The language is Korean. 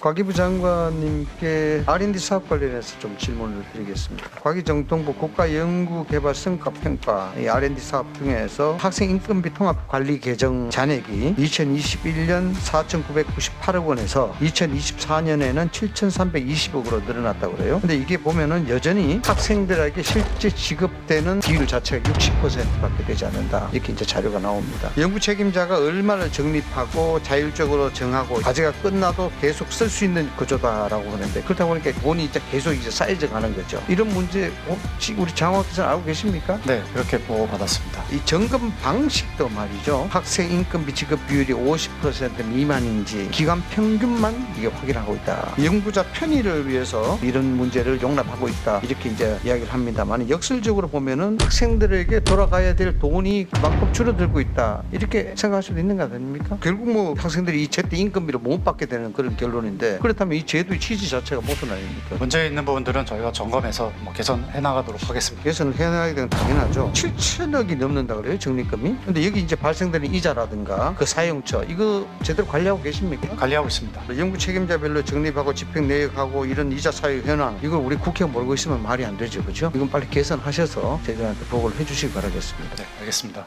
과기부 장관님께 R&D 사업 관련해서 좀 질문을 드리겠습니다. 과기정통부 국가연구개발성과평가 이 R&D 사업 중에서 학생 인건비 통합 관리 계정 잔액이 2021년 4,998억 원에서 2024년에는 7,320억으로 늘어났다고 그래요. 근데 이게 보면은 여전히 학생들에게 실제 지급되는 비율 자체가 60%밖에 되지 않는다. 이렇게 이제 자료가 나옵니다. 연구 책임자가 얼마를 적립하고 자율적으로 정하고 과제가 끝나도 계속 쓸수 있는 구조다라고 하는데 그렇다 보니까 돈이 이제 계속 이제 쌓여져 가는 거죠. 이런 문제 혹시 우리 장학께서는 알고 계십니까? 네, 그렇게 보고받았습니다. 이 점검 방식도 말이죠. 학생 인건비 지급 비율이 50% 미만인지 기간 평균만 이게 확인하고 있다. 연구자 편의를 위해서 이런 문제를 용납하고 있다. 이렇게 이제 이야기를 합니다만 역설적으로 보면은 학생들에게 돌아가야 될 돈이 그만큼 줄어들고 있다. 이렇게 생각할 수도 있는 거 아닙니까? 결국 뭐 학생들이 이 제때 인건비를 못 받게 되는 그런 결론인데 그렇다면 이 제도의 취지 자체가 무슨 아닙니까? 문제 있는 부분들은 저희가 점검해서 뭐 개선해 나가도록 하겠습니다. 개선을 해나가야 되는 건 당연하죠. 7천억이 넘는다 그래요 적립금이. 근데 여기 이제 발생되는 이자라든가 그 사용처 이거 제대로 관리하고 계십니까? 관리하고 있습니다. 연구 책임자별로 적립하고 집행 내역하고 이런 이자 사유 현황 이걸 우리 국회가 모르고 있으면 말이 안 되죠, 그죠? 이건 빨리 개선하셔서 저희들한테 보고를 해주시기 바라겠습니다. 네, 알겠습니다.